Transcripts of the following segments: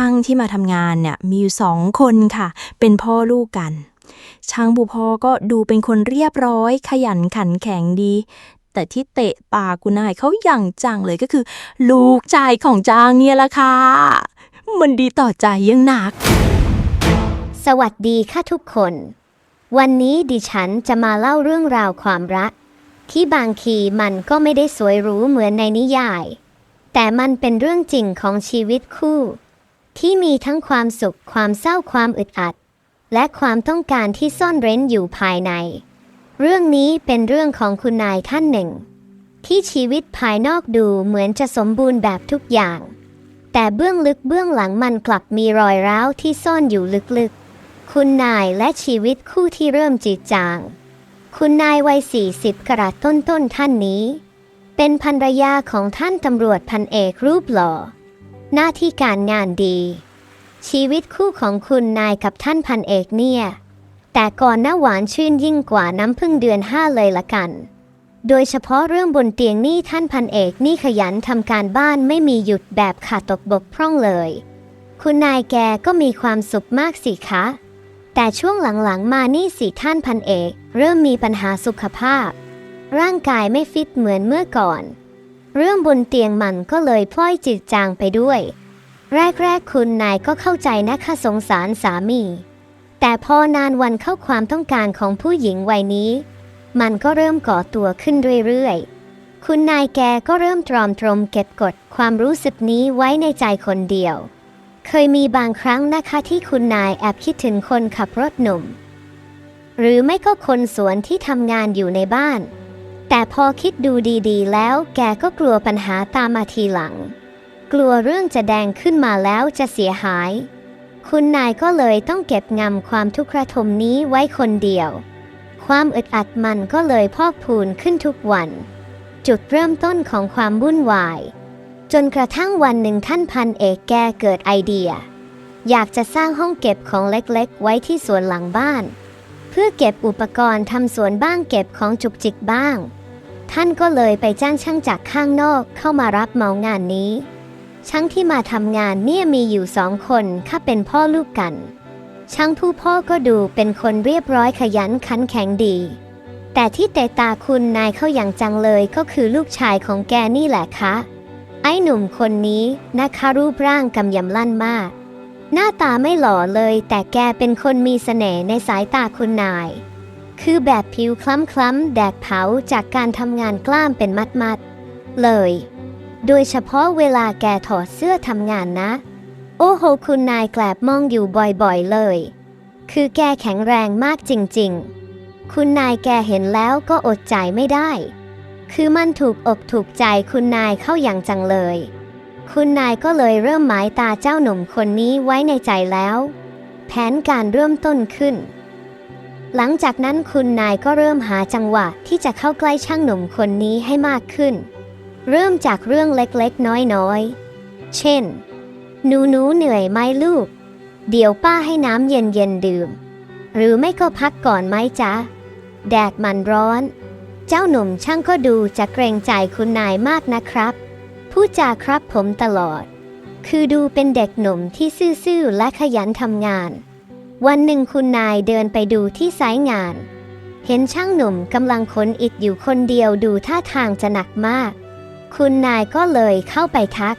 ช่างที่มาทำงานเนี่ยมีอยู่สองคนค่ะ เป็นพ่อลูกกัน ช่างบุพอก็ดูเป็นคนเรียบร้อย ขยันขันแข็งดี แต่ที่เตะปากคุณนายเขาอย่างจังเลยก็คือ ลูกชายของจางเนี่ยละค่ะ มันดีต่อใจยังหนัก สวัสดีค่ะทุกคน วันนี้ดิฉันจะมาเล่าเรื่องราวความรัก ที่บางทีมันก็ไม่ได้สวยหรูเหมือนในนิยาย แต่มันเป็นเรื่องจริงของชีวิตคู่ ที่มีทั้งความสุข ความเศร้าความอึดอัด และความต้องการที่ซ่อนเร้นอยู่ภายใน เรื่องนี้เป็นเรื่องของคุณนายท่านหนึ่ง ที่ชีวิตภายนอกดูเหมือนจะสมบูรณ์แบบทุกอย่าง แต่เบื้องลึกเบื้องหลังมันกลับมีรอยร้าวที่ซ่อนอยู่ลึกๆ คุณนายและชีวิตคู่ที่เริ่มจีดจาง คุณนายวัยสี่สิบกระต้นๆท่านนี้ เป็นภรรยาของท่านตำรวจพันเอกรูปหล่อ หน้าที่การงานดี ชีวิตคู่ของคุณนายกับท่านพันเอกเนี่ย แต่ก่อนหน้าหวานชื่นยิ่งกว่าน้ำพึ่งเดือนห้าเลยละกัน โดยเฉพาะเรื่องบนเตียงนี่ท่านพันเอกนี่ขยันทำการบ้านไม่มีหยุดแบบขาดตกบกพร่องเลย คุณนายแกก็มีความสุขมากสิคะ แต่ช่วงหลังๆมานี่สิท่านพันเอก เริ่มมีปัญหาสุขภาพ ร่างกายไม่ฟิตเหมือนเมื่อก่อน เรื่องบนเตียงมันก็เลยพลอยจิตจางไปด้วย แรกๆคุณนายก็เข้าใจนะคะสงสารสามี แต่พอนานวันเข้าความต้องการของผู้หญิงวัยนี้ มันก็เริ่มก่อตัวขึ้นเรื่อยๆ คุณนายแกก็เริ่มตรอมตรมเก็บกดความรู้สึกนี้ไว้ในใจคนเดียว เคยมีบางครั้งนะคะที่คุณนายแอบคิดถึงคนขับรถหนุ่ม หรือไม่ก็คนสวนที่ทำงานอยู่ในบ้าน แต่พอคิดดูดีๆ แล้วแกก็กลัวปัญหาตามมาทีหลัง กลัวเรื่องจะแดงขึ้นมาแล้วจะเสียหาย คุณนายก็เลยต้องเก็บงำความทุกข์ระทมนี้ไว้คนเดียว ความอึดอัดมันก็เลยพอกพูนขึ้นทุกวัน จุดเริ่มต้นของความวุ่นวาย จนกระทั่งวันหนึ่งท่านพันเอกแกเกิดไอเดีย อยากจะสร้างห้องเก็บของเล็กๆ ไว้ที่สวนหลังบ้าน เพื่อเก็บอุปกรณ์ทำสวนบ้างเก็บของจุกจิกบ้าง ท่านก็เลยไปจ้างช่างจากข้างนอกเข้ามารับเหมางานนี้ ช่างที่มาทำงานเนี่ยมีอยู่สองคนค่ะเป็นพ่อลูกกัน ช่างผู้พ่อก็ดูเป็นคนเรียบร้อยขยันขันแข็งดี แต่ที่เตะตาคุณนายเข้าอย่างจังเลยก็คือลูกชายของแกนี่แหละคะไอ้หนุ่มคนนี้นะคะรูปร่างกำยำลั่นมาก หน้าตาไม่หล่อเลย แต่แกเป็นคนมีเสน่ห์ในสายตาคุณนาย คือแบบผิวคล้ำๆแดกเผาจากการทำงานกล้ามเป็นมัดๆ เลย โดยเฉพาะเวลาแกถอดเสื้อทำงานนะ โอ้โหคุณนายแกลบมองอยู่บ่อยๆเลย คือแกแข็งแรงมากจริงๆ คุณนายแกเห็นแล้วก็อดใจไม่ได้ คือมันถูกอกถูกใจคุณนายเข้าอย่างจังเลย คุณนายก็เลยเริ่มหมายตาเจ้าหนุ่มคนนี้ไว้ในใจแล้ว แผนการเริ่มต้นขึ้น หลังจากนั้นคุณนายก็เริ่มหาจังหวะที่จะเข้าใกล้ช่างหนุ่มคนนี้ให้มากขึ้น เริ่มจากเรื่องเล็กๆ น้อยๆ เช่น หนูหนูเหนื่อยไหมลูก เดี๋ยวป้าให้น้ำเย็นๆดื่ม หรือไม่ก็พักก่อนไหมจ๊ะ แดดมันร้อน เจ้าหนุ่มช่างก็ดูจะเกรงใจคุณนายมากนะครับพูดจาครับผมตลอด คือดูเป็นเด็กหนุ่มที่ซื่อๆและขยันทำงาน วันหนึ่งคุณนายเดินไปดูที่ไซต์งาน เห็นช่างหนุ่มกำลังขนอิฐอยู่คนเดียวดูท่าทางจะหนักมาก คุณนายก็เลยเข้าไปทัก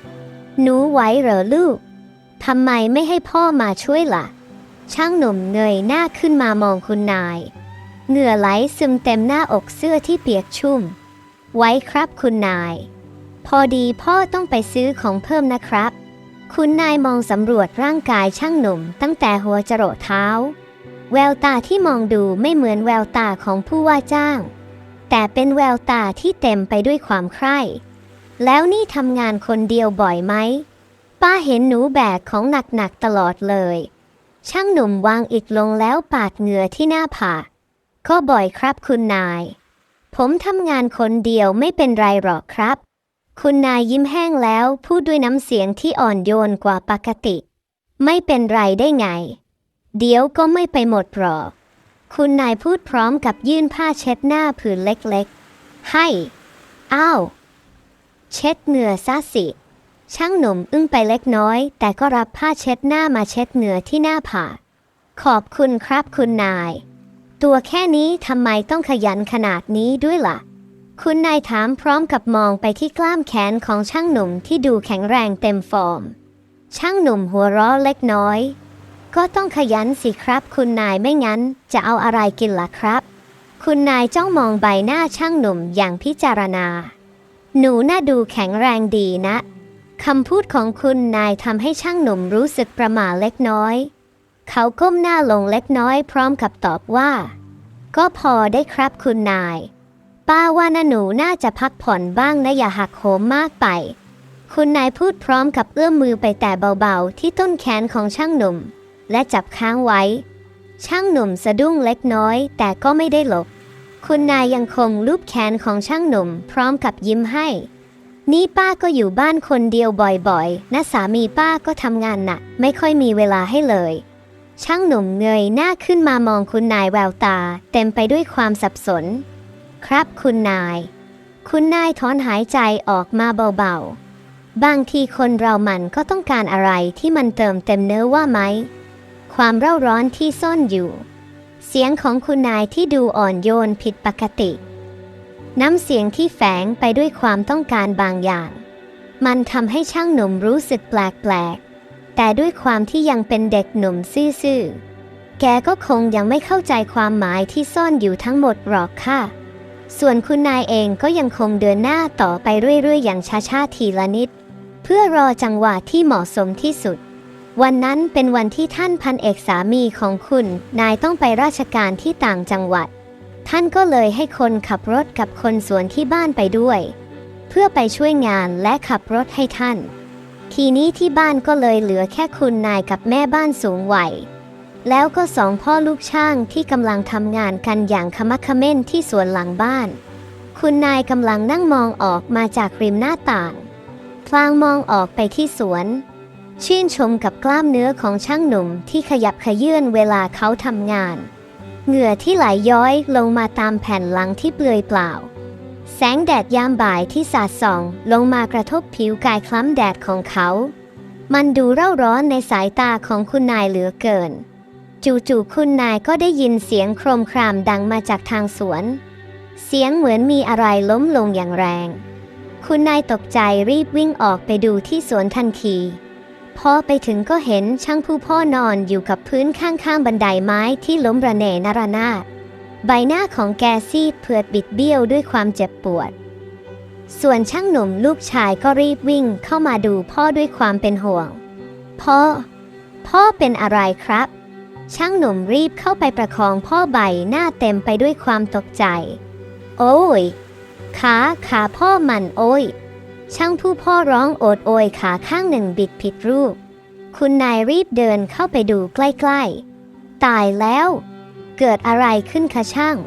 หนูไหวเหรอลูกทำไมไม่ให้พ่อมาช่วยล่ะ ช่างหนุ่มเงยหน้าขึ้นมามองคุณนาย เหงื่อไหลซึมเต็มหน้าอกเสื้อที่เปียกชุ่ม ไว้ครับคุณนาย พอดีพ่อต้องไปซื้อของเพิ่มนะครับ คุณนายมองสำรวจร่างกายช่างหนุ่ม ตั้งแต่หัวจรดเท้า แววตาที่มองดูไม่เหมือนแววตาของผู้ว่าจ้าง แต่เป็นแววตาที่เต็มไปด้วยความใคร่ แล้วนี่ทำงานคนเดียวบ่อยไหม ป้าเห็นหนูแบกของหนักๆตลอดเลย ช่างหนุ่มวางอิฐลงแล้วปาดเหงื่อที่หน้าผากก็บ่อยครับคุณนาย ผมทำงานคนเดียวไม่เป็นไรหรอกครับ คุณนายยิ้มแห้งแล้วพูดด้วยน้ำเสียงที่อ่อนโยนกว่าปกติ ไม่เป็นไรได้ไง เดี๋ยวก็ไม่ไปหมดหรอก คุณนายพูดพร้อมกับยื่นผ้าเช็ดหน้าผืนเล็กๆ ให้ อ้าว เช็ดเหงื่อซะสิ ช่างหนุ่มอึ้งไปเล็กน้อย แต่ก็รับผ้าเช็ดหน้ามาเช็ดเหงื่อที่หน้าผากขอบคุณครับคุณนาย ตัวแค่นี้ทำไมต้องขยันขนาดนี้ด้วยล่ะ คุณนายถามพร้อมกับมองไปที่กล้ามแขนของช่างหนุ่มที่ดูแข็งแรงเต็มฟอร์ม ช่างหนุ่มหัวเราะเล็กน้อย ก็ต้องขยันสิครับ คุณนายไม่งั้นจะเอาอะไรกินล่ะครับ คุณนายจ้องมองใบหน้าช่างหนุ่มอย่างพิจารณา หนูน่าดูแข็งแรงดีนะคำพูดของคุณนายทำให้ช่างหนุ่มรู้สึกประหม่าเล็กน้อย เขาก้มหน้าลงเล็กน้อยพร้อมกับตอบว่า ก็พอได้ครับคุณนาย ป้าว่านะหนูน่าจะพักผ่อนบ้างนะอย่าหักโหมมากไป คุณนายพูดพร้อมกับเอื้อมมือไปแต่เบาๆ ที่ต้นแขนของช่างหนุ่ม และจับค้างไว้ ช่างหนุ่มสะดุ้งเล็กน้อย แต่ก็ไม่ได้หลบ คุณนายยังคงลูบแขนของช่างหนุ่ม พร้อมกับยิ้มให้ นี่ป้าก็อยู่บ้านคนเดียวบ่อยๆนะสามีป้าก็ทำงานหนักไม่ค่อยมีเวลาให้เลยช่างหนุ่มเงยหน้าขึ้นมามองคุณนายแววตา เต็มไปด้วยความสับสน ครับคุณนาย คุณนายถอนหายใจออกมาเบาๆ บางทีคนเรามันก็ต้องการอะไรที่มันเติมเต็มเนื้อว่าไหม ความเร่าร้อนที่ซ่อนอยู่ เสียงของคุณนายที่ดูอ่อนโยนผิดปกติ น้ำเสียงที่แฝงไปด้วยความต้องการบางอย่าง มันทำให้ช่างหนุ่มรู้สึกแปลกๆ แต่ด้วยความที่ยังเป็นเด็กหนุ่มซื่อๆ แกก็คงยังไม่เข้าใจความหมายที่ซ่อนอยู่ทั้งหมดหรอกค่ะ ส่วนคุณนายเองก็ยังคงเดินหน้าต่อไปเรื่อยๆ อย่างช้าๆทีละนิด เพื่อรอจังหวะที่เหมาะสมที่สุด วันนั้นเป็นวันที่ท่านพันเอกสามีของคุณ นายต้องไปราชการที่ต่างจังหวัด ท่านก็เลยให้คนขับรถกับคนสวนที่บ้านไปด้วย เพื่อไปช่วยงานและขับรถให้ท่าน ทีนี้ที่บ้านก็เลยเหลือแค่คุณนายกับแม่บ้านสูงวัย แล้วก็สองพ่อลูกช่างที่กำลังทำงานกันอย่างขมักเขม้นที่สวนหลังบ้าน คุณนายกำลังนั่งมองออกมาจากริมหน้าต่าง พลางมองออกไปที่สวน ชื่นชมกับกล้ามเนื้อของช่างหนุ่มที่ขยับขยื่นเวลาเขาทำงาน เหงื่อที่ไหลย้อยลงมาตามแผ่นหลังที่เปลือยเปล่า แสงแดดยามบ่ายที่สาดส่อง ลงมากระทบผิวกายคล้ำแดดของเขา มันดูเร่าร้อนในสายตาของคุณนายเหลือเกิน จู่ๆคุณนายก็ได้ยินเสียงโครมครามดังมาจากทางสวน เสียงเหมือนมีอะไรล้มลงอย่างแรง คุณนายตกใจรีบวิ่งออกไปดูที่สวนทันทีพอไปถึงก็เห็นช่างผู้พ่อนอนอยู่กับพื้นข้างๆบันไดไม้ที่ล้มระเนนระนาดใบหน้าของแกซีดเผือดบิดเบี้ยวด้วยความเจ็บปวด ส่วนช่างหนุ่มลูกชายก็รีบวิ่งเข้ามาดูพ่อด้วยความเป็นห่วง พ่อ พ่อเป็นอะไรครับ ช่างหนุ่มรีบเข้าไปประคองพ่อใบหน้าเต็มไปด้วยความตกใจ โอ้ย ขาขาพ่อมันโอ้ย ช่างผู้พ่อร้องโอดโอยขาข้างหนึ่งบิดผิดรูป คุณนายรีบเดินเข้าไปดูใกล้ๆ ตายแล้ว เกิดอะไรขึ้นคะช่าง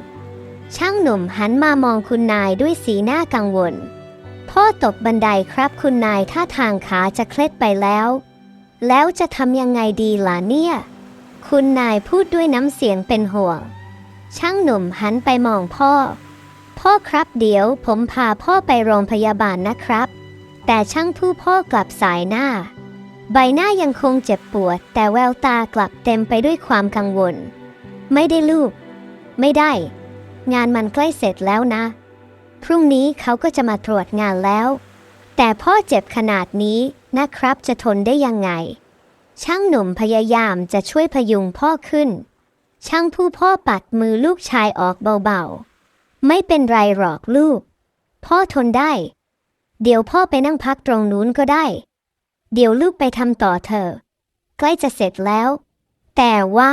ช่างหนุ่มหันมามองคุณนายด้วยสีหน้ากังวล พ่อตกบันไดครับคุณนายท่าทางขาจะเคล็ดไปแล้ว แล้วจะทำยังไงดีล่ะเนี่ย คุณนายพูดด้วยน้ำเสียงเป็นห่วง ช่างหนุ่มหันไปมองพ่อ พ่อครับเดี๋ยวผมพาพ่อไปโรงพยาบาลนะครับ แต่ช่างผู้พ่อกลับสายหน้า ใบหน้ายังคงเจ็บปวด แต่แววตากลับเต็มไปด้วยความกังวล ไม่ได้ลูก ไม่ได้ งานมันใกล้เสร็จแล้วนะ พรุ่งนี้เขาก็จะมาตรวจงานแล้ว แต่พ่อเจ็บขนาดนี้นะครับจะทนได้ยังไง ช่างหนุ่มพยายามจะช่วยพยุงพ่อขึ้น ช่างผู้พ่อปัดมือลูกชายออกเบาๆ ไม่เป็นไรหรอกลูก พ่อทนได้ เดี๋ยวพ่อไปนั่งพักตรงนู้นก็ได้ เดี๋ยวลูกไปทำต่อเถอะใกล้จะเสร็จแล้ว แต่ว่า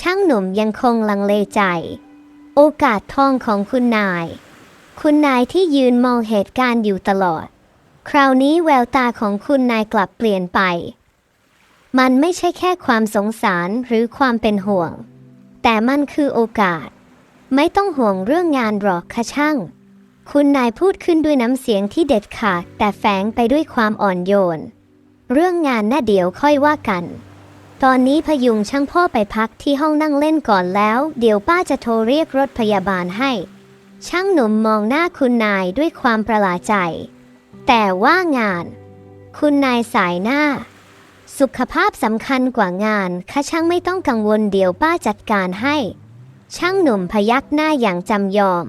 ช่างหนุ่มยังคงลังเลใจ โอกาสทองของคุณนาย คุณนายที่ยืนมองเหตุการณ์อยู่ตลอด คราวนี้แววตาของคุณนายกลับเปลี่ยนไป มันไม่ใช่แค่ความสงสารหรือความเป็นห่วง แต่มันคือโอกาส ไม่ต้องห่วงเรื่องงานหรอกค่ะช่าง คุณนายพูดขึ้นด้วยน้ำเสียงที่เด็ดขาดแต่แฝงไปด้วยความอ่อนโยน เรื่องงานน่ะเดี๋ยวค่อยว่ากัน ตอนนี้พยุงช่างพ่อไปพักที่ห้องนั่งเล่นก่อนแล้ว เดี๋ยวป้าจะโทรเรียกรถพยาบาลให้ ช่างหนุ่มมองหน้าคุณนายด้วยความประหลาดใจ แต่ว่างาน คุณนายสายหน้า สุขภาพสำคัญกว่างานข้าช่างไม่ต้องกังวลเดี๋ยวป้าจัดการให้ ช่างหนุ่มพยักหน้าอย่างจำยอม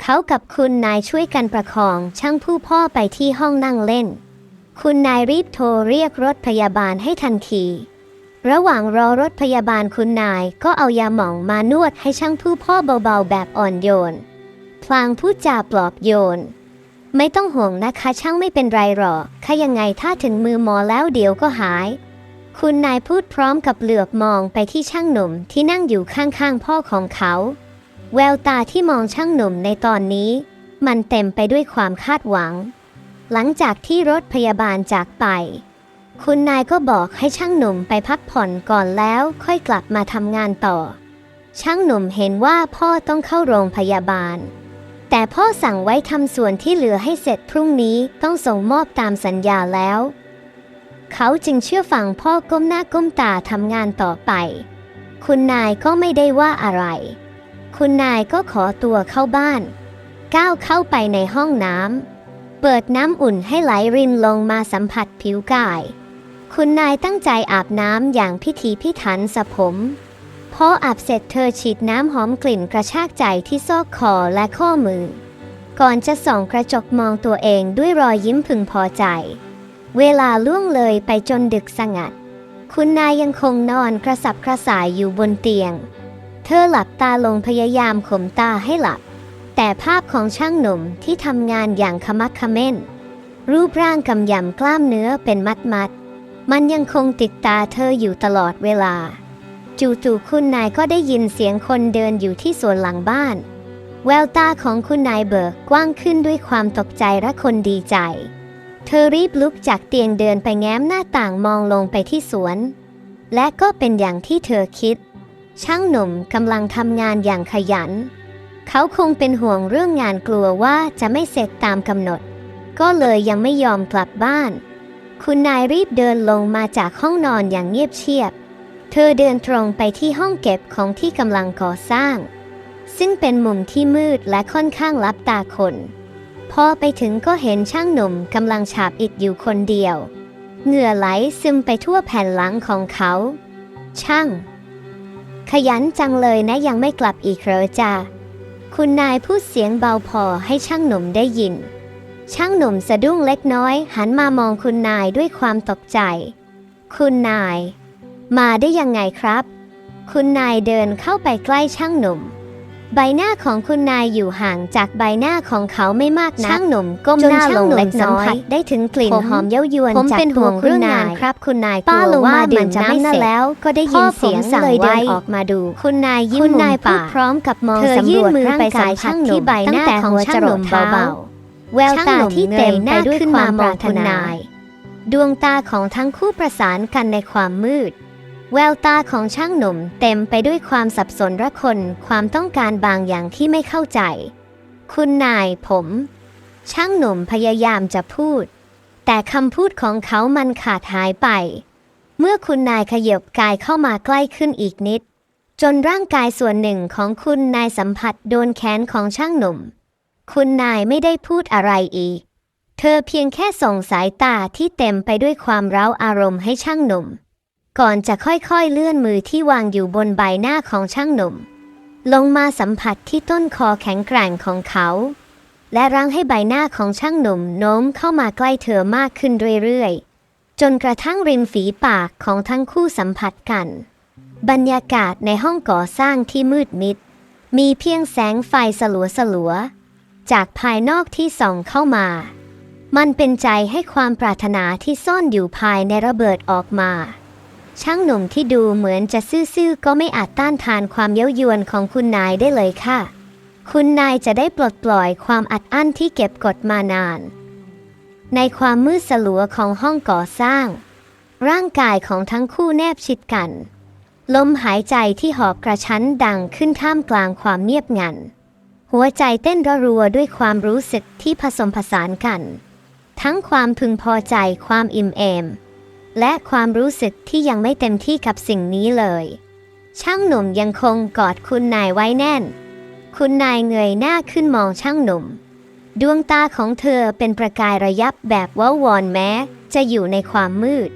เขากับคุณนายช่วยกันประคองช่างผู้พ่อไปที่ห้องนั่งเล่น คุณนายรีบโทรเรียกรถพยาบาลให้ทันที ระหว่างรอรถพยาบาลคุณนายก็เอายาหม่องมานวดให้ช่างผู้พ่อเบาๆแบบอ่อนโยน พลางพูดจาปลอบโยน ไม่ต้องห่วงนะคะช่างไม่เป็นไรหรอกค่ะยังไงถ้าถึงมือหมอแล้วเดี๋ยวก็หาย คุณนายพูดพร้อมกับเหลือบมองไปที่ช่างหนุ่มที่นั่งอยู่ข้างๆพ่อของเขา แววตาที่มองช่างหนุ่มในตอนนี้ มันเต็มไปด้วยความคาดหวัง หลังจากที่รถพยาบาลจากไป คุณนายก็บอกให้ช่างหนุ่มไปพักผ่อนก่อนแล้วค่อยกลับมาทำงานต่อ ช่างหนุ่มเห็นว่าพ่อต้องเข้าโรงพยาบาล แต่พ่อสั่งไว้ทำส่วนที่เหลือให้เสร็จพรุ่งนี้ต้องส่งมอบตามสัญญาแล้ว เขาจึงเชื่อฟังพ่อก้มหน้าก้มตาทำงานต่อไป คุณนายก็ไม่ได้ว่าอะไร คุณนายก็ขอตัวเข้าบ้าน ก้าวเข้าไปในห้องน้ำ เปิดน้ำอุ่นให้ไหลรินลงมาสัมผัสผิวกาย คุณนายตั้งใจอาบน้ำอย่างพิถีพิถันสระผม พออาบเสร็จเธอฉีดน้ำหอมกลิ่นกระชากใจที่ซอกคอและข้อมือ ก่อนจะส่องกระจกมองตัวเองด้วยรอยยิ้มพึงพอใจ เวลาล่วงเลยไปจนดึกสงัด คุณนายยังคงนอนกระสับกระส่ายอยู่บนเตียง เธอหลับตาลงพยายามข่มตาให้หลับ แต่ภาพของช่างหนุ่มที่ทำงานอย่างขมักขม้น รูปร่างกำยำกล้ามเนื้อเป็นมัดมัดมันยังคงติดตาเธออยู่ตลอดเวลา จู่ๆคุณนายก็ได้ยินเสียงคนเดินอยู่ที่สวนหลังบ้าน แววตาของคุณนายเบิกกว้างขึ้นด้วยความตกใจและคนดีใจ เธอรีบลุกจากเตียงเดินไปแง้มหน้าต่างมองลงไปที่สวน และก็เป็นอย่างที่เธอคิด ช่างหนุ่มกำลังทำงานอย่างขยัน เขาคงเป็นห่วงเรื่องงานกลัวว่าจะไม่เสร็จตามกำหนด ก็เลยยังไม่ยอมกลับบ้าน คุณนายรีบเดินลงมาจากห้องนอนอย่างเงียบเชียบ เธอเดินตรงไปที่ห้องเก็บของที่กำลังก่อสร้าง ซึ่งเป็นมุมที่มืดและค่อนข้างลับตาคน พอไปถึงก็เห็นช่างหนุ่มกำลังฉาบอิฐอยู่คนเดียว เหงื่อไหลซึมไปทั่วแผ่นหลังของเขา ช่าง ขยันจังเลยนะยังไม่กลับอีกเหรอจ้าคุณนายพูดเสียงเบาพอให้ช่างหนุ่มได้ยิน ช่างหนุ่มสะดุ้งเล็กน้อย หันมามองคุณนายด้วยความตกใจ คุณนาย มาได้ยังไงครับ คุณนายเดินเข้าไปใกล้ช่างหนุ่ม ใบหน้าของคุณนายอยู่ห่างจากใบหน้าของเขาไม่มากนักช่างหนุ่มก้มหน้าลงเล็กน้อยได้ถึงกลิ่นหอมเย้ายวนผมจากเป็นห่วงตัวเรื่องคุณงานยครับ คุณนายป้ากลัลวงว่ามาดื่ดื่มมจะน้ำไม่นั่เสนร็จแล้วก็ได้ยินเสียงสั่งเลยเดิไว้นออกมาดู คุณนายยื่คุนณนายมือพูดปากพร้อมกับมองเธอสำรยื่นวจมือร่างไปกาสัยมผัช่าสงหที่นุ่มใบหตั้งน้าแต่ของหัวช่าจงรหนุ่ดมเท้าเบาๆแววตาที่เต็มไปด้วยความปรารถนาดวงตาของทั้งคู่ประสานกันในความมืด แววตาของช่างหนุ่มเต็มไปด้วยความสับสนระคน ความต้องการบางอย่างที่ไม่เข้าใจ คุณนายผม ช่างหนุ่มพยายามจะพูด แต่คำพูดของเขามันขาดหายไป เมื่อคุณนายขยบกายเข้ามาใกล้ขึ้นอีกนิด จนร่างกายส่วนหนึ่งของคุณนายสัมผัสโดนแขนของช่างหนุ่ม คุณนายไม่ได้พูดอะไรอีก เธอเพียงแค่ส่งสายตาที่เต็มไปด้วยความเร้าอารมณ์ให้ช่างหนุ่ม ก่อนจะค่อยๆเลื่อนมือที่วางอยู่บนใบหน้าของช่างหนุ่ม ลงมาสัมผัสที่ต้นคอแข็งแกร่งของเขา และรั้งให้ใบหน้าของช่างหนุ่มโน้มเข้ามาใกล้เธอมากขึ้นเรื่อยๆ จนกระทั่งริมฝีปากของทั้งคู่สัมผัสกัน บรรยากาศในห้องก่อสร้างที่มืดมิด มีเพียงแสงไฟสลัวๆจากภายนอกที่ส่องเข้ามามันเป็นใจให้ความปรารถนาที่ซ่อนอยู่ภายในระเบิดออกมา ช่างหนุ่มที่ดูเหมือนจะซื่อๆก็ไม่อาจต้านทานความเย้ายวนของคุณนายได้เลยค่ะ คุณนายจะได้ปลดปล่อยความอัดอั้นที่เก็บกดมานาน ในความมืดสลัวของห้องก่อสร้าง ร่างกายของทั้งคู่แนบชิดกัน ลมหายใจที่หอบกระชั้นดังขึ้นท่ามกลางความเงียบงัน หัวใจเต้นระรัวด้วยความรู้สึกที่ผสมผสานกัน ทั้งความพึงพอใจความอิ่มเอม และความรู้สึกที่ยังไม่เต็มที่กับสิ่งนี้เลย ช่างหนุ่มยังคงกอดคุณนายไว้แน่น คุณนายเงยหน้าขึ้นมองช่างหนุ่ม ดวงตาของเธอเป็นประกายระยับแบบว่าวอนแม้ จะอยู่ในความมืด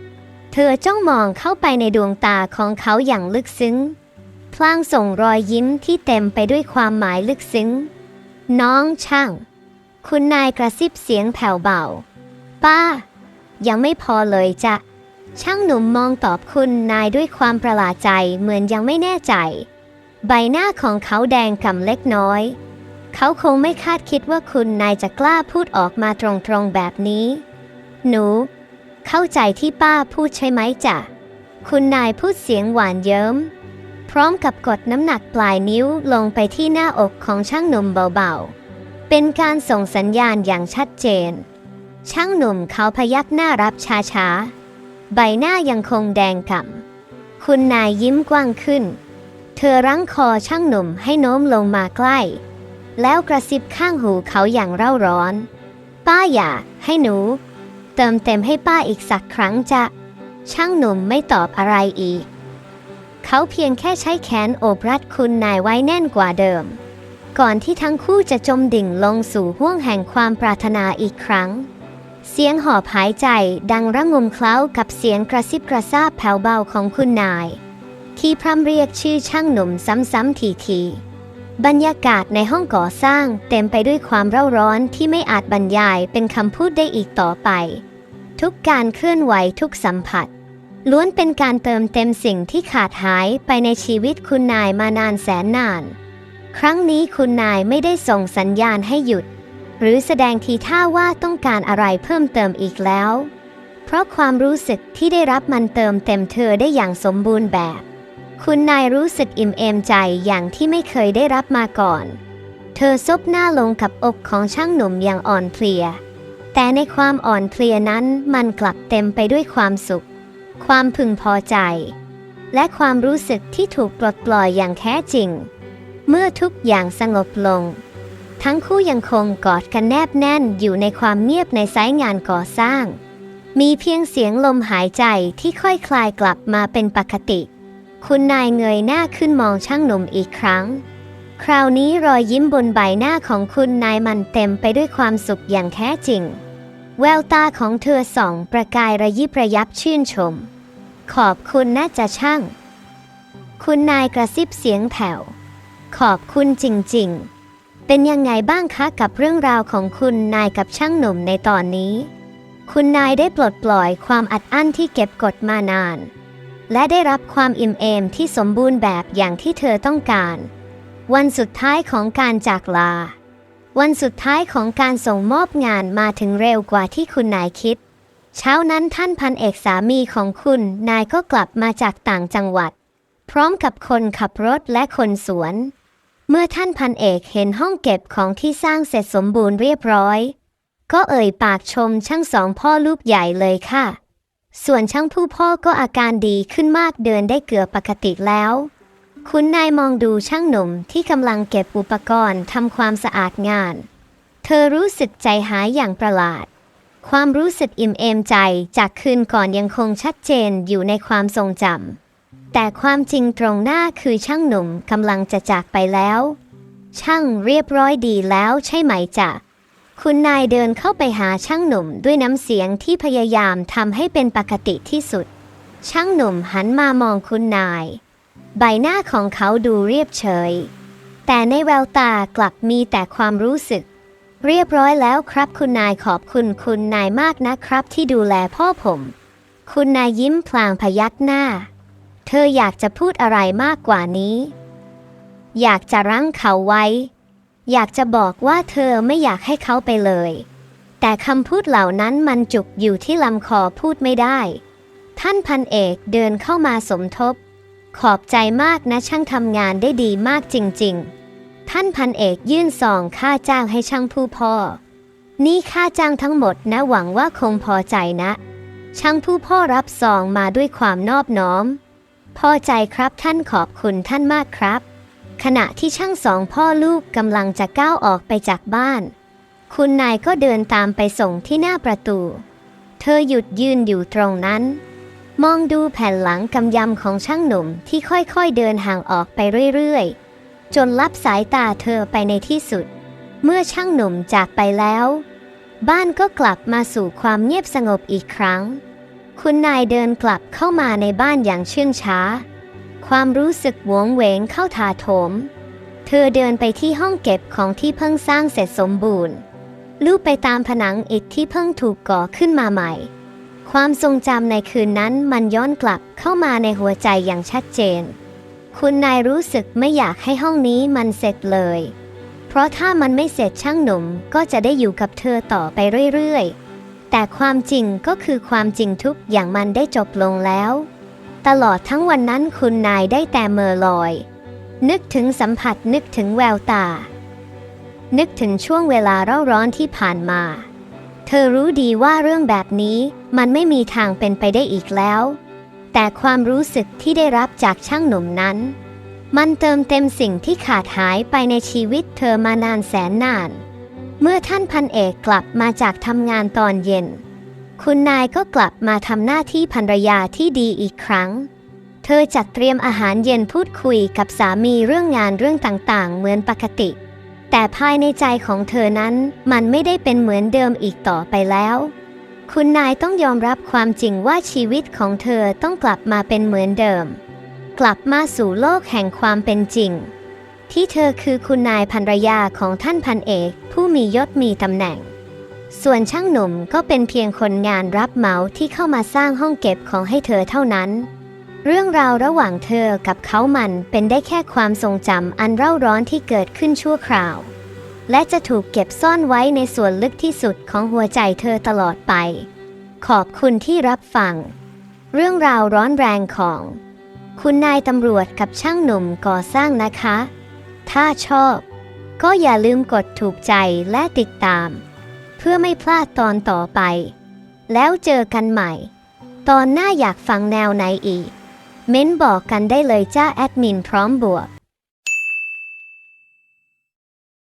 เธอจ้องมองเข้าไปในดวงตาของเขาอย่างลึกซึ้ง พลางส่งรอยยิ้มที่เต็มไปด้วยความหมายลึกซึ้ง น้องช่าง คุณนายกระซิบเสียงแผ่วเบา ป้า ยังไม่พอเลยจ้ะ ช่างหนุ่มมองตอบคุณนายด้วยความประหลาดใจเหมือนยังไม่แน่ใจ ใบหน้าของเขาแดงกำเล็กน้อย เขาคงไม่คาดคิดว่าคุณนายจะกล้าพูดออกมาตรงๆแบบนี้ หนู เข้าใจที่ป้าพูดใช่ไหมจ๊ะ คุณนายพูดเสียงหวานเยิ้ม พร้อมกับกดน้ำหนักปลายนิ้วลงไปที่หน้าอกของช่างหนุ่มเบาๆ เป็นการส่งสัญญาณอย่างชัดเจน ช่างหนุ่มเขาพยักหน้ารับช้าๆ ใบหน้ายังคงแดงกำคุณนายยิ้มกว้างขึ้น เธอรั้งคอช่างหนุ่มให้โน้มลงมาใกล้ แล้วกระซิบข้างหูเขาอย่างเร่าร้อน ป้าอยากให้หนู เติมเต็มให้ป้าอีกสักครั้งจะ ช่างหนุ่มไม่ตอบอะไรอีก เขาเพียงแค่ใช้แขนโอบรัดคุณนายไว้แน่นกว่าเดิม ก่อนที่ทั้งคู่จะจมดิ่งลงสู่ห้วงแห่งความปรารถนาอีกครั้ง เสียงหอบหายใจดังระงมเคล้ากับเสียงกระซิบกระซาบแผ่วเบาของคุณนาย ที่พร่ำเรียกชื่อช่างหนุ่มซ้ำๆทีๆบรรยากาศในห้องก่อสร้างเต็มไปด้วยความเร่าร้อนที่ไม่อาจบรรยายเป็นคำพูดได้อีกต่อไป ทุกการเคลื่อนไหวทุกสัมผัส ล้วนเป็นการเติมเต็มสิ่งที่ขาดหายไปในชีวิตคุณนายมานานแสนนาน ครั้งนี้คุณนายไม่ได้ส่งสัญญาณให้หยุด หรือแสดงทีท่าว่าต้องการอะไรเพิ่มเติมอีกแล้ว เพราะความรู้สึกที่ได้รับมันเติมเต็มเธอได้อย่างสมบูรณ์แบบ คุณนายรู้สึกอิ่มเอมใจอย่างที่ไม่เคยได้รับมาก่อน เธอซบหน้าลงกับอกของช่างหนุ่มอย่างอ่อนเพลีย แต่ในความอ่อนเพลียนั้นมันกลับเต็มไปด้วยความสุข ความพึงพอใจ และความรู้สึกที่ถูกปลดปล่อยอย่างแท้จริง เมื่อทุกอย่างสงบลง ทั้งคู่ยังคงกอดกันแนบแน่นอยู่ในความเงียบในไซต์งานก่อสร้าง มีเพียงเสียงลมหายใจที่ค่อยคลายกลับมาเป็นปกติ คุณนายเงยหน้าขึ้นมองช่างหนุ่มอีกครั้ง คราวนี้รอยยิ้มบนใบหน้าของคุณนายมันเต็มไปด้วยความสุขอย่างแท้จริง แววตาของเธอส่องประกายระยิบระยับชื่นชม ขอบคุณนะจะช่าง คุณนายกระซิบเสียงแผ่ว ขอบคุณจริง ๆ เป็นยังไงบ้างคะกับเรื่องราวของคุณนายกับช่างหนุ่มในตอนนี้ คุณนายได้ปลดปล่อยความอัดอั้นที่เก็บกดมานาน และได้รับความอิ่มเอมที่สมบูรณ์แบบอย่างที่เธอต้องการ วันสุดท้ายของการจากลา วันสุดท้ายของการส่งมอบงานมาถึงเร็วกว่าที่คุณนายคิด เช้านั้นท่านพันเอกสามีของคุณนายก็กลับมาจากต่างจังหวัด พร้อมกับคนขับรถและคนสวน เมื่อท่านพันเอกเห็นห้องเก็บของที่สร้างเสร็จสมบูรณ์เรียบร้อย ก็เอ่ยปากชมช่างสองพ่อลูกใหญ่เลยค่ะ ส่วนช่างผู้พ่อก็อาการดีขึ้นมากเดินได้เกือบปกติแล้ว คุณนายมองดูช่างหนุ่มที่กำลังเก็บอุปกรณ์ทำความสะอาดงาน เธอรู้สึกใจหายอย่างประหลาด ความรู้สึกอิ่มเอมใจจากคืนก่อนยังคงชัดเจนอยู่ในความทรงจำ แต่ความจริงตรงหน้าคือช่างหนุ่มกำลังจะจากไปแล้ว ช่างเรียบร้อยดีแล้วใช่ไหมจ๊ะคุณนายเดินเข้าไปหาช่างหนุ่มด้วยน้ำเสียงที่พยายามทำให้เป็นปกติที่สุด ช่างหนุ่มหันมามองคุณนาย ใบหน้าของเขาดูเรียบเฉย แต่ในแววตากลับมีแต่ความรู้สึก เรียบร้อยแล้วครับคุณนายขอบคุณคุณนายมากนะครับที่ดูแลพ่อผม คุณนายยิ้มพลางพยักหน้า เธออยากจะพูดอะไรมากกว่านี้ อยากจะรั้งเขาไว้ อยากจะบอกว่าเธอไม่อยากให้เขาไปเลย แต่คำพูดเหล่านั้นมันจุกอยู่ที่ลำคอพูดไม่ได้ ท่านพันเอกเดินเข้ามาสมทบ ขอบใจมากนะช่างทำงานได้ดีมากจริง ๆ ท่านพันเอกยื่นซองค่าจ้างให้ช่างผู้พ่อ นี่ค่าจ้างทั้งหมดนะหวังว่าคงพอใจนะ ช่างผู้พ่อรับซองมาด้วยความนอบน้อม พอใจครับท่านขอบคุณท่านมากครับ ขณะที่ช่างสองพ่อลูกกำลังจะก้าวออกไปจากบ้าน คุณนายก็เดินตามไปส่งที่หน้าประตู เธอหยุดยืนอยู่ตรงนั้น มองดูแผ่นหลังกำยำของช่างหนุ่มที่ค่อยๆเดินห่างออกไปเรื่อยๆ จนลับสายตาเธอไปในที่สุด เมื่อช่างหนุ่มจากไปแล้ว บ้านก็กลับมาสู่ความเงียบสงบอีกครั้ง คุณนายเดินกลับเข้ามาในบ้านอย่างเชื่องช้า ความรู้สึกหวงเหวงเข้าถาโถม เธอเดินไปที่ห้องเก็บของที่เพิ่งสร้างเสร็จสมบูรณ์ลูบไปตามผนังอิฐที่เพิ่งถูกก่อขึ้นมาใหม่ ความทรงจำในคืนนั้นมันย้อนกลับเข้ามาในหัวใจอย่างชัดเจน คุณนายรู้สึกไม่อยากให้ห้องนี้มันเสร็จเลย เพราะถ้ามันไม่เสร็จช่างหนุ่มก็จะได้อยู่กับเธอต่อไปเรื่อยๆ แต่ความจริงก็คือความจริงทุกอย่างมันได้จบลงแล้ว ตลอดทั้งวันนั้นคุณนายได้แต่เมอลอย นึกถึงสัมผัสนึกถึงแววตา นึกถึงช่วงเวลาเร่าร้อนที่ผ่านมา เธอรู้ดีว่าเรื่องแบบนี้มันไม่มีทางเป็นไปได้อีกแล้ว แต่ความรู้สึกที่ได้รับจากช่างหนุ่มนั้น มันเติมเต็มสิ่งที่ขาดหายไปในชีวิตเธอมานานแสนนาน เมื่อท่านพันเอกกลับมาจากทำงานตอนเย็น คุณนายก็กลับมาทำหน้าที่ภรรยาที่ดีอีกครั้ง เธอจัดเตรียมอาหารเย็นพูดคุยกับสามีเรื่องงานเรื่องต่างๆ เหมือนปกติ แต่ภายในใจของเธอนั้นมันไม่ได้เป็นเหมือนเดิมอีกต่อไปแล้ว คุณนายต้องยอมรับความจริงว่าชีวิตของเธอต้องกลับมาเป็นเหมือนเดิม กลับมาสู่โลกแห่งความเป็นจริง ที่เธอคือคุณนายภรรยาของท่านพันเอก ผู้มียศมีตำแหน่ง ส่วนช่างหนุ่มก็เป็นเพียงคนงานรับเหมาที่เข้ามาสร้างห้องเก็บของให้เธอเท่านั้น เรื่องราวระหว่างเธอกับเขามันเป็นได้แค่ความทรงจำอันเร่าร้อนที่เกิดขึ้นชั่วคราว และจะถูกเก็บซ่อนไว้ในส่วนลึกที่สุดของหัวใจเธอตลอดไป ขอบคุณที่รับฟัง เรื่องราวร้อนแรงของ คุณนายตำรวจกับช่างหนุ่มก่อสร้างนะคะ ถ้าชอบ ก็อย่าลืมกดถูกใจและติดตาม เพื่อไม่พลาดตอนต่อไป แล้วเจอกันใหม่ ตอนหน้าอยากฟังแนวไหนอีก เม้นบอกกันได้เลยจ้าแอดมินพร้อมบวก